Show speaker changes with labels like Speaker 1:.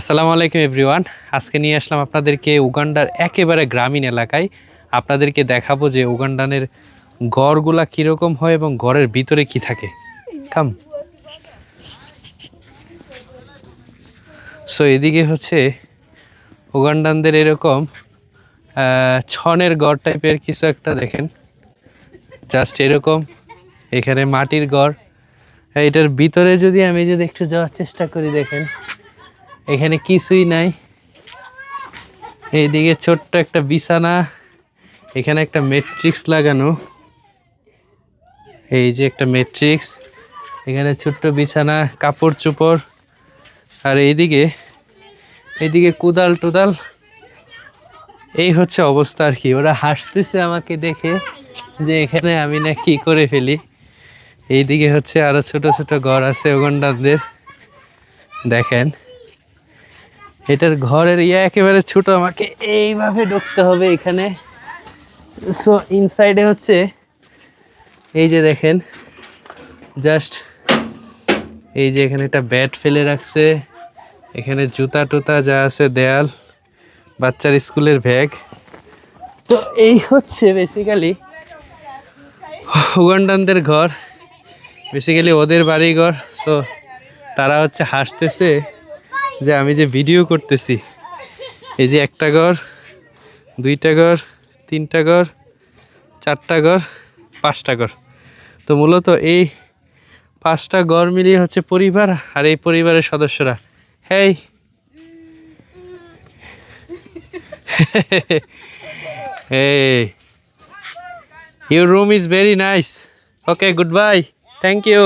Speaker 1: আসসালামু আলাইকুম এভরিওয়ান। আজকে নিয়ে আসলাম আপনাদেরকে উগান্ডার একেবারে গ্রামীণ এলাকায়। আপনাদেরকে দেখাবো যে উগান্ডানের গড়গুলা কীরকম হয় এবং গড়ের ভিতরে কি থাকে। কাম সো এদিকে হচ্ছে উগান্ডানদের এরকম ছনের গড় টাইপের কিছু একটা দেখেন। জাস্ট এরকম, এখানে মাটির গড়। এটার ভিতরে যদি আমি যদি একটু যাওয়ার চেষ্টা করি দেখেন। এখানে কিছুই নাই। এইদিকে ছোট্ট একটা বিছানা, এখানে একটা ম্যাট্রিক্স লাগানো। এই যে একটা ম্যাট্রিক্স, এখানে ছোট্ট বিছানা কাপড় চোপড় আর এইদিকে এইদিকে কুদাল টুদাল এই হচ্ছে অবস্থা আর কি। ওরা হাসতেছে আমাকে দেখে যে এখানে আমি না কি করে ফেলি। এইদিকে হচ্ছে আরও ছোট ছোট ঘর আছে ওগন্ডারদের দেখেন। এটার ঘরের ইয়ে একেবারে ছোট, আমাকে এইভাবে ঢুকতে হবে এখানে। সো ইনসাইডে হচ্ছে, এই যে দেখেন জাস্ট এই যে এখানে একটা ব্যাট ফেলে রাখছে, এখানে জুতা টুতা যা আছে দেয়াল, বাচ্চার স্কুলের ব্যাগ তো এই হচ্ছে বেসিক্যালি উগান্ডানদের ঘর বেসিক্যালি ওদের বাড়ি ঘর সো তারা হচ্ছে হাসতেছে। যে আমি যে ভিডিও করতেছি, এই যে একটা ঘর, দুইটা ঘর, তিনটা ঘর, চারটা ঘর, পাঁচটা ঘর। তো মূলত এই পাঁচটা ঘর মিলিয়ে হচ্ছে পরিবার আর এই পরিবারের সদস্যরা। হেই। hey your room is very nice okay, goodbye thank you